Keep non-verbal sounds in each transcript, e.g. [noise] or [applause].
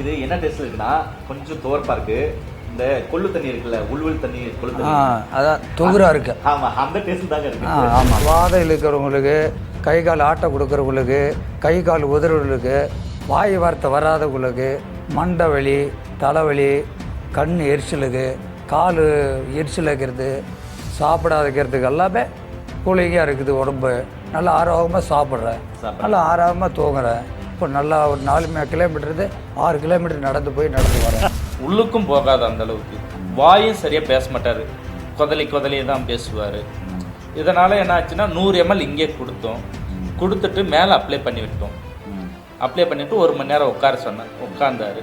இது என்ன டேஸ்ட் இருக்குன்னா கொஞ்சம் துவர்ப்பா இருக்கு. இந்த கொள்ளு தண்ணி இருக்குல்ல உள்வெள் தண்ணி கொள்ளு ஆ தண்ணி அதான் தொகுரா இருக்கு. ஆமா அந்த டேஸ்ட் தாங்க ஆ இருக்கு ஆமாம் வாதம் இழுக்கிறவங்களுக்கு கை கால் ஆட்ட கொடுக்குறவங்களுக்கு கை கால் உதறவங்களுக்கு வாய் வார்த்தை வராதவங்களுக்கு மண்டை வலி தலைவலி கண் எரிச்சலுக்கு கால் எரிச்சல் வைக்கிறது சாப்பிடாத வைக்கிறதுக்கு எல்லாமே கூலிங்காக இருக்குது உடம்பு. நல்லா ஆரோக்கியமாக சாப்பிட்றேன் சாப்பிட்றேன். நல்லா ஆரோக்கியமாக தூங்குறேன் இப்போ நல்லா ஒரு நாலு மணி கிலோமீட்டருக்கு ஆறு கிலோமீட்டர் நடந்து போய் நடந்து வரேன் உள்ளுக்கும் போகாது அந்த அளவுக்கு. வாயும் சரியாக பேச மாட்டார். கொதலி கொதலியே தான் பேசுவார். இதனால் என்ன ஆச்சுன்னா நூறு எம்எல் இங்கே கொடுத்தோம். கொடுத்துட்டு மேலே அப்ளை பண்ணி விட்டோம் அப்ளை பண்ணிவிட்டு ஒரு மணி நேரம் உட்கார சொன்னேன் உட்கார்ந்தாரு.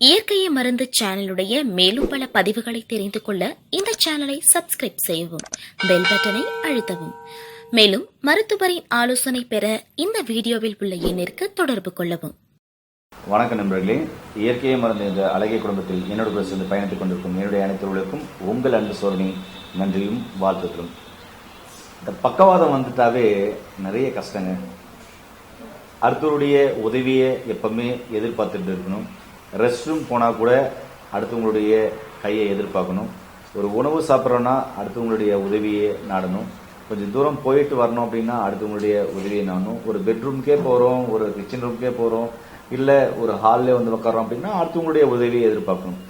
இயற்கையை மருந்து சேனலுடைய மேலும் பல பதிவுகளை தெரிந்து கொள்ள இந்த சேனலை சப்ஸ்கிரைப் செய்யவும் பெல் பட்டனை அழுத்தவும். மேலும் மருத்துவரின் ஆலோசனை பெற இந்த வீடியோவில் உள்ள எண்ணிற்கு தொடர்பு கொள்ளவும். வணக்கம் நண்பர்களே. இயற்கையை மருந்து இந்த அழகிய குடும்பத்தில் என்னோட சேர்ந்து பயணித்துக் கொண்டிருக்கும் என்னுடைய அனைத்துகளுக்கும் உங்கள் அன்பு சோதனை நன்றியும் வாழ்த்துக்களும். இந்த பக்கவாதம் வந்துட்டாவே நிறைய கஷ்டங்க. அடுத்தவருடைய உதவியை எப்பவுமே எதிர்பார்த்துட்டு இருக்கணும். ரெஸ்ட் ரூம் போனால் கூட அடுத்தவங்களுடைய கையை எதிர்பார்க்கணும். ஒரு உணவு சாப்பிட்றோன்னா அடுத்தவங்களுடைய உதவியை நாடணும். கொஞ்சம் தூரம் போயிட்டு வரணும் அப்படின்னா அடுத்தவங்களுடைய உதவியை நாடணும். ஒரு பெட்ரூம்க்கே போகிறோம் ஒரு கிச்சன் ரூம்க்கே போகிறோம் இல்லை ஒரு ஹாலில் வந்து உட்காரோம் அப்படின்னா அடுத்தவங்களுடைய உதவியை எதிர்பார்க்கணும்.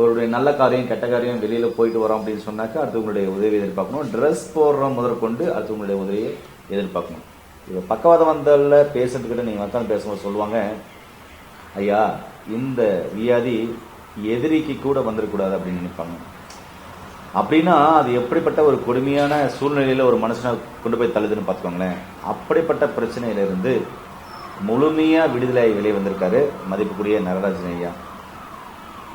ஒரு நல்ல காரியம் கெட்ட காரியம் வெளியில் போயிட்டு வரோம் அப்படின்னு சொன்னாக்கா அடுத்தவங்களுடைய உதவியை எதிர்பார்க்கணும். ட்ரெஸ் போடுறோம் முதற்கொண்டு அடுத்தவங்களுடைய உதவியை எதிர்பார்க்கணும். இப்போ பக்கவாதம் வந்தால பேசுறதுக்கிட்ட நீங்கள் வந்தாலும் பேசும்போது சொல்லுவாங்க ஐயா இந்த வியாதி எதிரிக்கு கூட வந்துடக்கூடாது அப்படின்னு நினைப்பாங்க. அப்படின்னா அது எப்படிப்பட்ட ஒரு கொடுமையான சூழ்நிலையில் ஒரு மனுஷனை கொண்டு போய் தள்ளுதுன்னு பார்த்துக்கோங்களேன். அப்படிப்பட்ட பிரச்சனையிலிருந்து முழுமையாக விடுதலை வெளியே வந்திருக்காரு மதிப்புக்குரிய நடராஜன் ஐயா.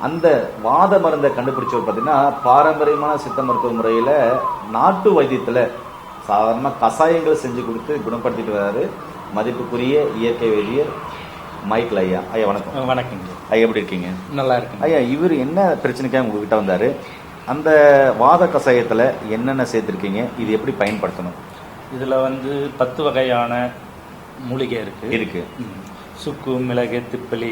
அந்த வாத மருந்தை கண்டுபிடிச்சவர் பார்த்தீங்கன்னா பாரம்பரியமான சித்த மருத்துவ முறையில் நாட்டு வைத்தியத்தில் சாதாரண கஷாயங்கள் செஞ்சு கொடுத்து குணப்படுத்திட்டு வர்றாரு. மதிப்புக்குரிய இயற்கை வேதியர் மைக்கேல் ஐயா. ஐயா வணக்கம். வணக்கங்க ஐயா எப்படி இருக்கீங்க? நல்லா இருக்குங்க ஐயா இவர் என்ன பிரச்சனைக்காக உங்ககிட்ட வந்தாரு? அந்த வாத கஷாயத்துல என்னென்ன சேர்த்திருக்கீங்க? இது எப்படி பயன்படுத்தணும்? இதுல வந்து பத்து வகையான மூலிகை இருக்கு. இருக்கு. ம். சுக்கு மிளகு திப்பலி.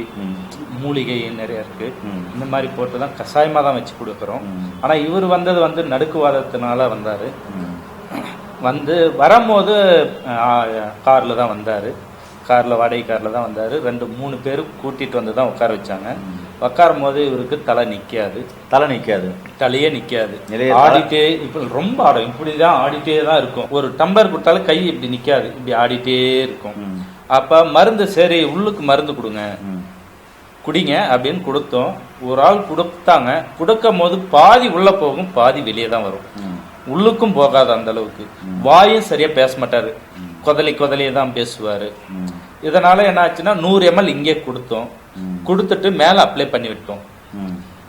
மூலிகை நிறைய இருக்கு. இந்த மாதிரி போட்டு தான் கஷாயமா தான் வச்சு கொடுக்குறோம். ம். ஆனா இவர் வந்தது வந்து நடுக்குவாதத்தினால வந்தாரு. வந்து வரும்போது காரில் தான் வந்தார். காரில் வாடகை காரில் தான் வந்தார். ரெண்டு மூணு பேர் கூட்டிகிட்டு வந்து தான் உட்கார வச்சாங்க. உட்காரும் போது இவருக்கு தலை நிற்காது தலை நிக்காது. தலையே நிற்காது ஆடிட்டே இப்போ ரொம்ப ஆடும். இப்படி தான் ஆடிட்டே தான் இருக்கும். ஒரு டம்ளர் கொடுத்தாலும் கை இப்படி நிற்காது இப்படி ஆடிட்டே இருக்கும். அப்போ மருந்து சரி உள்ளுக்கு மருந்து கொடுங்க. குடிங்க அப்படின்னு கொடுத்தோம். ஒரு ஆள் கொடுத்தாங்க. கொடுக்கும் போது பாதி உள்ள போகும் பாதி வெளியே தான் வரும். உள்ளுக்கும் போகாது அந்த அளவுக்கு. வாயும் சரியா பேச மாட்டாரு. கொதலி கொதலியே தான் பேசுவாரு. இதனால என்ன ஆச்சுன்னா நூறு எம்எல் இங்கே கொடுத்தோம். கொடுத்துட்டு மேல அப்ளை பண்ணி விட்டோம்.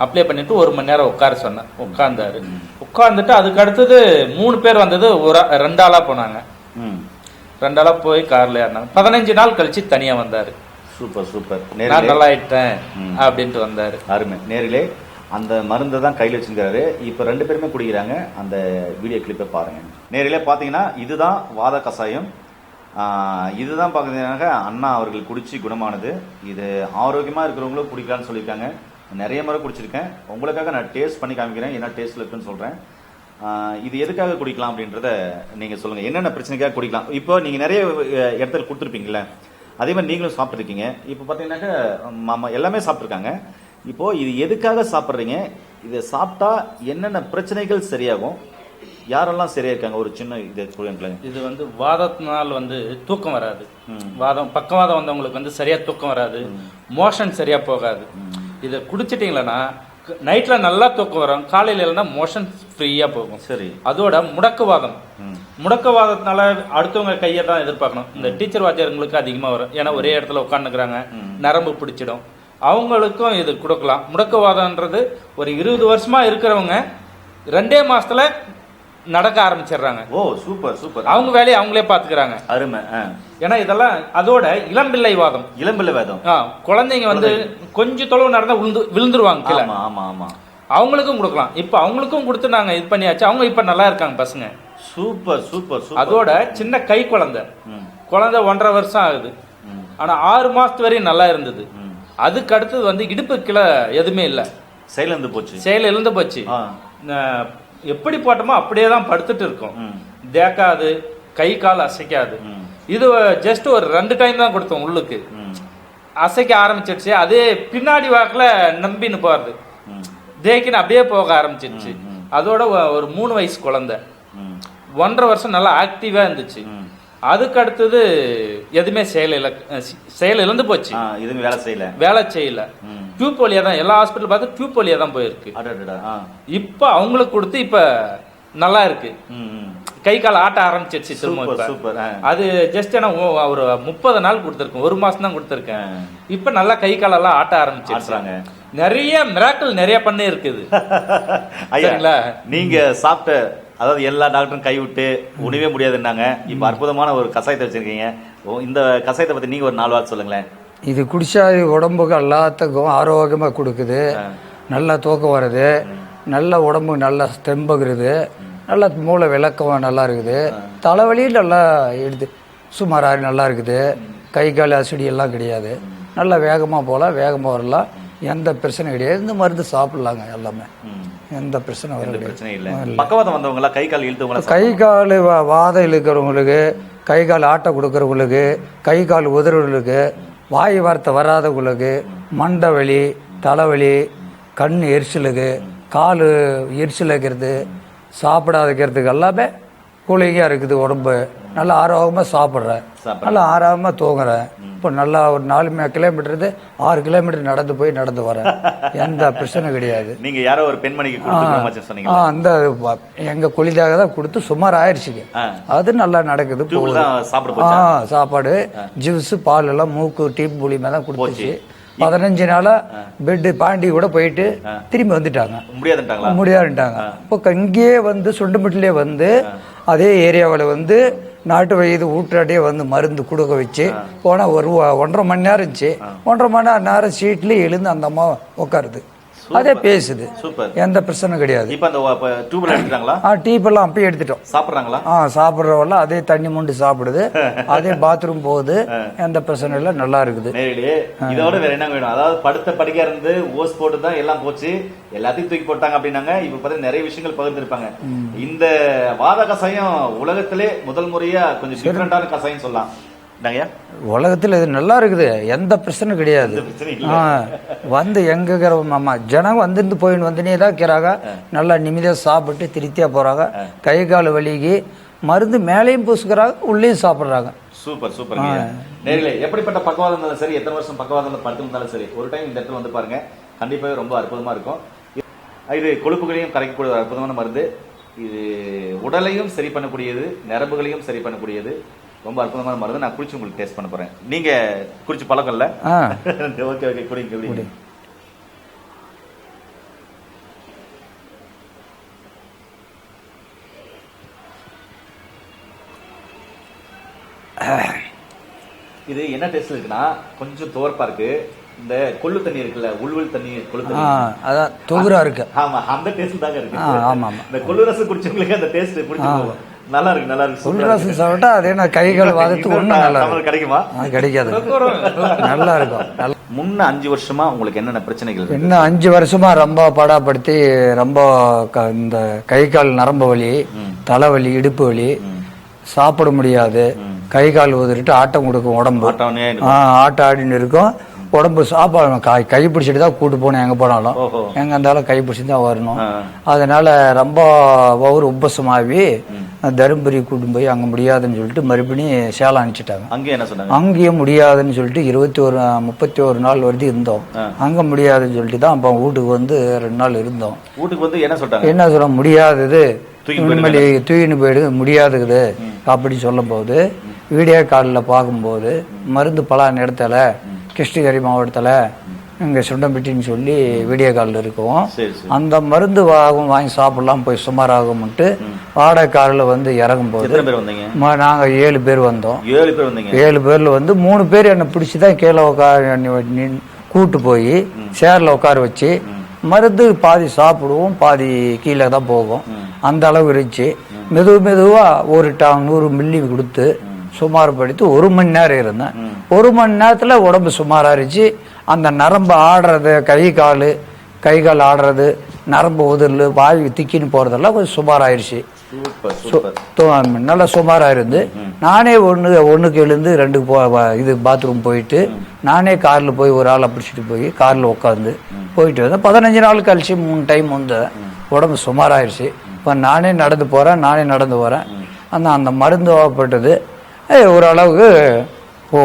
அப்ளை பண்ணிட்டு ஒரு மணி நேரம் உட்கார சொன்னேன் உட்கார்ந்தாரு. உட்கார்ந்துட்டு அதுக்கு அடுத்தது மூணு பேர் வந்தது ஒரு ரெண்டு போனாங்க. ரெண்டு ஆளா போய் கார்ல ஏறினாங்க. பதினஞ்சு நாள் கழிச்சு தனியா வந்தாரு. Super super. நான் நல்லா ஆயிட்டேன். அப்படின்ட்டு வந்தாரு. அருமை. நேரிலே. அந்த மருந்தை தான் கையில் வச்சிருக்காரு. இப்போ ரெண்டு பேருமே குடிக்கிறாங்க. அந்த வீடியோ கிளிப்பை பாருங்க. நேரிலே பார்த்தீங்கன்னா இதுதான் வாத கஷாயம். ஆஹ் இதுதான் பார்த்தீங்கன்னாக்க அண்ணா அவர்கள் குடிச்சு குணமானது. இது ஆரோக்கியமாக இருக்கிறவங்களும் குடிக்கலான்னு சொல்லியிருக்காங்க. நிறைய முறை குடிச்சிருக்கேன். உங்களுக்காக நான் டேஸ்ட் பண்ணி காமிக்கிறேன். என்ன டேஸ்ட்ல இருக்குன்னு சொல்கிறேன் இது எதுக்காக குடிக்கலாம் அப்படின்றத நீங்கள் சொல்லுங்கள் என்னென்ன பிரச்சனைக்காக குடிக்கலாம்? இப்போ நீங்கள் நிறைய இடத்துல கொடுத்துருப்பீங்கல்ல. அதே மாதிரி நீங்களும் சாப்பிட்ருக்கீங்க இப்போ பார்த்தீங்கன்னாக்கா மாமா எல்லாமே சாப்பிட்ருக்காங்க இப்போ இது எதுக்காக சாப்பிட்றீங்க? இதை சாப்பிட்டா என்னென்ன பிரச்சனைகள் சரியாகும்? யாரெல்லாம் சரியா இருக்காங்க ஒரு சின்ன இது இது வந்து வாதத்தினால் வந்து தூக்கம் வராது. வாதம் பக்கவாதம் வந்தவங்களுக்கு வந்து சரியா தூக்கம் வராது. மோஷன் சரியா போகாது. இதை குடிச்சிட்டீங்களன்னா நைட்ல நல்லா தூக்கம் வரும். காலையில இல்லைன்னா மோஷன் ஃப்ரீயா போகும். சரி. அதோட முடக்குவாதம். முடக்குவாதத்தினால அடுத்தவங்க கையை தான் எதிர்பார்க்கணும். இந்த டீச்சர் வாத்தியாரங்களுக்கு அதிகமா வரும். ஏன்னா ஒரே இடத்துல உட்காந்துக்கிறாங்க நரம்பு பிடிச்சிடும். அவங்களுக்கும் இது கொடுக்கலாம். முடக்குவாதம்ன்றது ஒரு இருபது வருஷமா இருக்கிறவங்க ரெண்டே மாசத்துல நடக்க ஆரம்பிச்சிடுறாங்க. ஓ சூப்பர் சூப்பர் அவங்க வேலையை அவங்களே பாத்துக்கிறாங்க அருமை. ஏன்னா இதெல்லாம் அதோட இளம்பிள்ளை வாதம். இளம்பிள்ளை வேதம் குழந்தைங்க வந்து கொஞ்சம் தொலைவு நடந்தா விழுந்து விழுந்துருவாங்க கீழே. ஆமா ஆமா அவங்களுக்கும் கொடுக்கலாம். இப்ப அவங்களுக்கும் கொடுத்து நாங்க இது பண்ணியாச்சு. அவங்க இப்ப நல்லா இருக்காங்க பசங்க. சூப்பர் சூப்பர் அதோட சின்ன கை குழந்தை. குழந்தை ஒன்றரை வருஷம் ஆகுது. ஆனா ஆறு மாசத்து வரையும் நல்லா இருந்தது. அதுக்கு அடுத்தது வந்து இடுப்பு கீழே எதுவுமே இல்லை. செயலிழந்து போச்சு. செயல் இழந்து போச்சு எப்படி போட்டோமோ அப்படியே தான் படுத்துட்டு இருக்கோம். தேக்காது கை கால் அசைக்காது. இது ஜஸ்ட் ஒரு ரெண்டு டைம் தான் கொடுத்தோம் உள்ளுக்கு. அசைக்க ஆரம்பிச்சிடுச்சு. அதே பின்னாடி வாக்குல நம்பின்னு போறது. ம், தேக்கின்னு அப்படியே போக ஆரம்பிச்சிடுச்சு. அதோட ஒரு மூணு வயசு குழந்தை. ஒன்றரை வருஷம் நல்லா ஆக்டிவா இருந்துச்சு. அதுக்கு அடுத்தது எதுவுமே செயல் இழ செயல் இழந்து போச்சு. இதுவும் வேலை செய்யல. வேலை செய்யல. டியூப் வழியா தான் எல்லா ஹாஸ்பிட்டல் பார்த்து டியூப் வழியா தான் போயிருக்கு. இப்ப அவங்களுக்கு கொடுத்து இப்ப நல்லா இருக்கு. கை கால் ஆட்ட ஆரம்பிச்சிருச்சு திரும்ப. அது ஜஸ்ட் என்ன ஒ- ஒரு முப்பது நாள் கொடுத்துருக்கேன் ஒரு மாசம் தான் கொடுத்துருக்கேன். இப்ப நல்லா கை காலெல்லாம் ஆட்ட ஆரம்பிச்சிருச்சு ஆட்டுறாங்க. நிறைய மிராக்கள் நிறைய பண்ணி இருக்குது [laughs] ஐயா சரிங்களா? நீங்க சாப்பிட்ட அதாவது எல்லா டாக்டரும் கைவிட்டு உணவே முடியாதுன்னாங்க இப்ப அற்புதமான ஒரு கசாயத்தை வச்சிருக்கீங்க இந்த கசாயத்தை பத்தி நீங்க ஒரு நாலு வார்த்தை சொல்லுங்களேன் இது குடிச்சா உடம்புக்கு எல்லாத்துக்கும் ஆரோக்கியமாக கொடுக்குது. நல்லா தூக்கம் வருது. நல்ல உடம்பு நல்லா தெம்புகிறது. நல்ல மூளை விளக்கம் நல்லா இருக்குது. தலைவலியும் நல்லா எடுத்து சுமாராக நல்லா இருக்குது. கை கால் அசடி எல்லாம் கிடையாது. நல்லா வேகமாக போகலாம் வேகமாக வரலாம். எந்த பிரச்சனையும் கிடையாது. இந்த மருந்து சாப்பிட்லாங்க எல்லாமே. எந்த பிரச்சனை வர எந்த கிடையாது பிரச்சனையும் இல்ல. பக்கவாதம் வந்தவங்களா? கை கால் இழுத்தவங்களா? கை கால் வாதம் இழுக்கிறவங்களுக்கு கை கால் ஆட்ட கொடுக்கறவங்களுக்கு கை கால் உதறவங்களுக்கு வாய் வார்த்தை வராதவங்களுக்கு மண்டை வலி தலைவலி கண் எரிச்சலுக்கு கால் எரிச்சல் வைக்கிறது சாப்பிடாத இருக்கிறதுக்கு எல்லாமே கூலிங்காக இருக்குது உடம்பு. நல்லா ஆரோக்கியமாக சாப்பிட்றேன். நல்லா ஆரோக்கியமாக தூங்குறேன் இப்போ நல்லா ஒரு நாலு கிலோமீட்டர் ஆறு கிலோமீட்டர் நடந்து போய் நடந்து வரேன் எந்த பிரச்சனை கிடையாது. நீங்க யாரோ ஒரு பெண்மணிக்கு ஆ, அந்த வ- எங்க கொலிதாக தான் கொடுத்து சுமார் ஆயிடுச்சுங்க. அது நல்லா நடக்குது ஆ சாப்பாடு ஜூஸ் பால் எல்லாம் மூக்கு டீப் மூலியமா தான் கொடுத்துச்சு. பதினஞ்சு நாளா பெட்டு பாண்டி கூட போயிட்டு திரும்பி வந்துட்டாங்க. முடியாதுன்ட்டாங்களா? முடியாதுட்டாங்க இப்போ இங்கேயே வந்து சுண்டுமட்டிலே வந்து அதே ஏரியாவில் வந்து நாட்டு வயது ஊற்றாட்டியே வந்து மருந்து கொடுக்க வச்சு போனால் ஒரு ஒன்றரை மணி நேரம் இருந்துச்சு. ஒன்றரை மணி நேரம் நேரம் சீட்லேயே எழுந்து அந்த அம்மா உட்காருது அதே பேசுது. சூப்பர். எந்த பிரச்சனை கிடையாது. இப்ப அந்த டியூப்ல [coughs] எடுத்துட்டாங்களா? ஆ டீப்பெல்லாம் அப்பயே எடுத்துட்டோம். சாப்பிடுறாங்களா? ஆ சாப்பிட்றவெல்லாம் அதே தண்ணி மூண்டு சாப்பிடுது. [laughs] அதே பாத்ரூம் போகுது. எந்த பிரச்சனை இல்லை நல்லா இருக்குது. இதோட வேற என்ன வேணும்? அதாவது படுத்த படுக்கையா இருந்து ஓஸ் போட்டு தான் எல்லாம் போச்சு. எல்லாத்தையும் தூக்கி போட்டாங்க அப்படின்னாங்க. இப்ப பார்த்தா நிறைய விஷயங்கள் பகிர்ந்திருப்பாங்க. இந்த வாத கசாயம் உலகத்திலே முதல் முறையா கொஞ்சம் டிஃபரெண்டான கசாயம் சொல்லலாம்? உலகத்தில் இது நல்லா இருக்குது. எந்த பிரச்சனை கிடையாது. வந்து எங்க மாமா ஜனங்க வந்துருந்து போயின்னு வந்துனே தான் இருக்கிறாங்க. நல்லா நிம்மதியாக சாப்பிட்டு திருப்தியாக போகிறாங்க கை கால் வலிக்கு. மருந்து மேலேயும் பூசுக்கிறாங்க உள்ளேயும் சாப்பிட்றாங்க. சூப்பர் சூப்பர் நேரிலே எப்படிப்பட்ட பக்கவாதம் இருந்தாலும் சரி எத்தனை வருஷம் பக்கவாதம் படுத்து இருந்தாலும் சரி ஒரு டைம் இந்த இடத்துல வந்து பாருங்க. கண்டிப்பாவே ரொம்ப அற்புதமா இருக்கும். இது கொழுப்புகளையும் கரைக்கக்கூடிய ஒரு அற்புதமான மருந்து. இது உடலையும் சரி பண்ணக்கூடியது நரம்புகளையும் சரி பண்ணக்கூடியது. ரொம்ப அற்புதமான மருந்து நான் குடிச்சு உங்களுக்கு டேஸ்ட் பண்ண போறேன். நீங்க குடிச்சு பழக்கம் இல்ல [laughs] ஓகே ஓகே குடிங்க குடிங்க. இது என்ன டேஸ்ட் இருக்குன்னா கொஞ்சம் துவர்ப்பா இருக்கு. இந்த கொள்ளு தண்ணி இருக்குல்ல உள்வல் தண்ணி கொள்ளு தண்ணி. அதான் தொகுரா இருக்கு. ஆமா அந்த டேஸ்ட் தாங்க இருக்கு. ஆமா, ஆமா. இந்த கொள்ளு ரசம் குடிச்சவங்களுக்கு அந்த டேஸ்ட் பிடிச்சி போகும். நல்லா இருக்கு நல்லா இருக்கு. சூப்பரா இருக்கு. உள்ராசம் சாப்பிட்டா அதே நான் கை கால் வாதத்துக்கு ஒன்றும் நல்லா இருக்கும் கிடைக்குமா கிடைக்காது. நல்லா இருக்கும். நல்லா [laughs] முன்ன அஞ்சு வருஷமா உங்களுக்கு என்னென்ன பிரச்சனைகள் இருக்கு? இன்னும் அஞ்சு வருஷமா ரொம்ப பாடாப்படுத்தி ரொம்ப க- இந்த கை கால் நரம்பு வலி தலைவலி இடுப்பு வலி சாப்பிட முடியாது. கை கால் உதறிட்டு ஆட்டம் கொடுக்கும் உடம்பு. ஆட்டவனே ஆ ஆட்டம் ஆடின்னு இருக்கும். உடம்பு சாப்பாடு கை கை பிடிச்சிட்டு தான் கூட்டு போகணும் எங்கே போனாலும். எங்கே இருந்தாலும் கை பிடிச்சி தான் வரணும். அதனால ரொம்ப ஒவ்வொரு உப்பசமாகி தருமபுரி கூட்டு போய் அங்கே முடியாதுன்னு சொல்லிட்டு மறுபடியும் சேலம் அனுப்பிச்சிட்டாங்க. அங்கேயும் என்ன சொன்னாங்க? அங்கேயும் முடியாதுன்னு சொல்லிட்டு இருபத்தி ஒரு முப்பத்தி ஒரு நாள் வரைக்கும் இருந்தோம். அங்கே முடியாதுன்னு சொல்லிட்டு தான் அப்போ வீட்டுக்கு வந்து ரெண்டு நாள் இருந்தோம். வீட்டுக்கு வந்து என்ன சொல்றாங்க என்ன சொல்ல முடியாதது? உண்மையிலே தூக்கின்னு போயிடு முடியாதுக்குது. அப்படின்னு சொல்லும்போது வீடியோ காலில் பார்க்கும்போது மருந்து பலான இடத்துல கிருஷ்ணகிரி மாவட்டத்தில் இங்கே சுண்டம்பட்டின்னு சொல்லி வீடியோ காலில் இருக்கும் அந்த மருந்து வாகும் வாங்கி சாப்பிடலாம் போய் சுமாராகும்ட்டு வாடகை காரில் வந்து இறங்கும்போது எத்தனை பேர் வந்தீங்க? ம- நாங்க ஏழு பேர் வந்தோம். ஏழு பேர் வந்தீங்க? ஏழு பேர்ல வந்து மூணு பேர் என்னை பிடிச்சி தான் கீழே உட்கார கூட்டு போய் சேர்ல உட்கார வச்சு மருந்து பாதி சாப்பிடுவோம் பாதி கீழே தான் போகும். அந்த அளவு இருந்துச்சு. மெது மெதுவாக ஒரு டா நூறு மில்லி கொடுத்து சுமார்படுத்தி ஒரு மணி நேரம் இருந்தேன். ஒரு மணி நேரத்தில் உடம்பு சுமாராக இருந்துச்சு. அந்த நரம்பு ஆடுறது கை கால் கை கால் ஆடுறது நரம்பு உதிரல் வாயு திக்கின்னு போகிறதெல்லாம் கொஞ்சம் சுமாராயிருச்சு. நல்லா சுமாராக இருந்து நானே ஒன்று ஒன்றுக்கு எழுந்து ரெண்டு போ இது பாத்ரூம் போயிட்டு நானே காரில் போய் ஒரு ஆளை பிடிச்சிட்டு போய் காரில் உட்காந்து போயிட்டு வந்தேன். பதினஞ்சு நாள் கழிச்சு மூணு டைம் வந்து உடம்பு சுமாராயிருச்சு. இப்போ நானே நடந்து போகிறேன் நானே நடந்து போகிறேன் அந்த அந்த மருந்து வாப்பட்டது ஏய், ஓரளவுக்கு ஓ,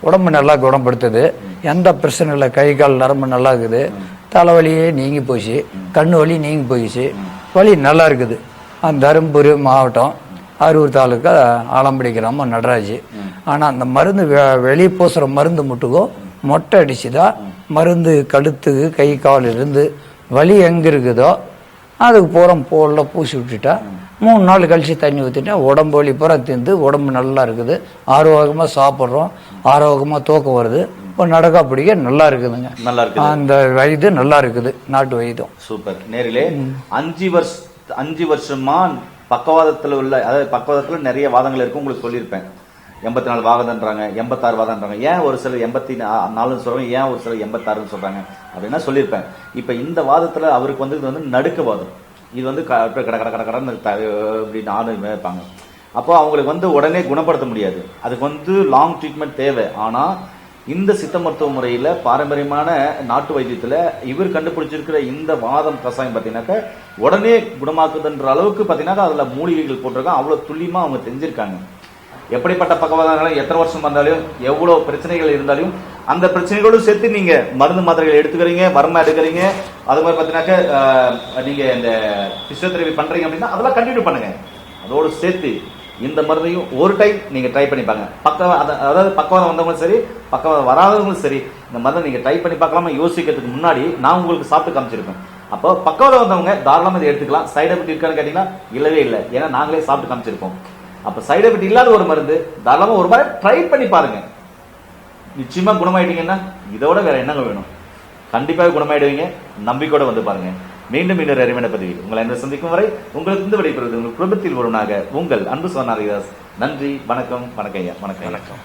உடம்பு நல்லா குணப்படுத்துது. எந்த பிரச்சனை இல்லை. கை கால் நரம்பு நல்லா இருக்குது. தலைவலியே நீங்கி போச்சு. கண்ணு வலி நீங்கி போயிடுச்சு. வலி நல்லா இருக்குது. அந்த தருமபுரி மாவட்டம் அரூர் தாலுக்கா ஆலம்படி கிராமம் நடராஜ். ஆனால் அந்த மருந்து வெ- வெளியே பூசுகிற மருந்து மட்டுக்கும் மொட்டை அடிச்சுதா மருந்து கழுத்துக்கு கை கால் இருந்து வலி எங்கே இருக்குதோ அதுக்கு பூரா போடல பூசி விட்டுட்டா மூணு நாள் கழிச்சு தண்ணி ஊற்றிட்டா உடம்பு வலி பூரா திந்து உடம்பு நல்லா இருக்குது. ஆரோக்கியமாக சாப்பிட்றோம். ஆரோக்கியமாக தூக்கம் வருது. இப்போ நடக்க பிடிக்க நல்லா இருக்குதுங்க. நல்லா இருக்குது. அந்த வயது நல்லா இருக்குது. நாட்டு வைத்தியம் சூப்பர். நேரிலே அஞ்சு வருஷ அஞ்சு வருஷமா பக்கவாதத்துல உள்ள அதாவது பக்கவாதத்துல நிறைய வாதங்கள் இருக்கு. உங்களுக்கு சொல்லியிருப்பேன். எண்பத்தி நாலு வாதம்ன்றாங்க எண்பத்தாறு வாதம்ன்றாங்க. ஏன் ஒரு சிலர் எண்பத்தி நாலுன்னு சொல்றாங்க ஏன் ஒரு சிலர் எண்பத்தாறுன்னு சொல்றாங்க? அப்படின்னா சொல்லியிருப்பேன். இப்ப இந்த வாதத்துல அவருக்கு வந்து இது வந்து நடுக்க வாதம். இது வந்து க- கட கட கட கடன்னு அப்படின்னு நானும் ஆடு வைப்பாங்க அப்போ அவங்களுக்கு வந்து உடனே குணப்படுத்த முடியாது. அதுக்கு வந்து லாங் ட்ரீட்மெண்ட் தேவை. ஆனால் இந்த சித்த மருத்துவ முறையில் பாரம்பரியமான நாட்டு வைத்தியத்தில் இவர் கண்டுபிடிச்சிருக்கிற இந்த வாதம் கசாயம் பார்த்தீங்கன்னாக்க உடனே குணமாக்குதுன்ற அளவுக்கு பார்த்தீங்கன்னாக்கா அதில் மூலிகைகள் போட்டிருக்காங்க. அவ்வளோ துல்லியமாக அவங்க தெரிஞ்சிருக்காங்க. எப்படிப்பட்ட பக்கவாதங்களும் எத்தனை வருஷம் வந்தாலும் எவ்வளோ பிரச்சனைகள் இருந்தாலும் அந்த பிரச்சனைகளோடு சேர்த்து நீங்க மருந்து மாத்திரைகள் எடுத்துக்கிறீங்க வர்ம எடுக்கிறீங்க. அது மாதிரி பார்த்தீங்கன்னாக்க நீங்கள் நீங்க இந்த பிசியோதெரபி பண்றீங்க அப்படின்னா அதெல்லாம் கண்டினியூ பண்ணுங்க. அதோடு சேர்த்து இந்த மருந்தையும் ஒரு டைம் நீங்க ட்ரை பண்ணி பாருங்க. பக்கம் அதாவது பக்கவாதம் வந்தவங்களும் சரி பக்கவாதம் வராதவங்களும் சரி இந்த மருந்தை நீங்க ட்ரை பண்ணி பார்க்கலாமா யோசிக்கிறதுக்கு முன்னாடி நான் உங்களுக்கு சாப்பிட்டு காமிச்சிருப்பேன். அப்போ பக்கவாதம் வந்தவங்க தாராளமாக இதை எடுத்துக்கலாம். சைடு எஃபெக்ட் இருக்கான்னு கேட்டீங்கன்னா இல்லவே இல்லை. ஏன்னா நாங்களே சாப்பிட்டு காமிச்சிருக்கோம் அப்ப சைடு எஃபெக்ட் இல்லாத ஒரு மருந்து தாராளமா ஒரு முறை ட்ரை பண்ணி பாருங்க. நிச்சயமா குணமாயிட்டீங்கன்னா இதோட வேற என்னங்க வேணும்? கண்டிப்பாக குணமாயிடுவீங்க. நம்பிக்கையோட வந்து பாருங்க. மீண்டும் இன்னொரு அறிவின பதிவில் உங்களை என்ன சந்திக்கும் வரை உங்களுக்கு இருந்து விடைபெறுவது உங்கள் குடும்பத்தில் ஒருவனாக உங்கள் அன்பு சோனாரிதாஸ் நன்றி வணக்கம் வணக்கம் ஐயா வணக்கம் வணக்கம்.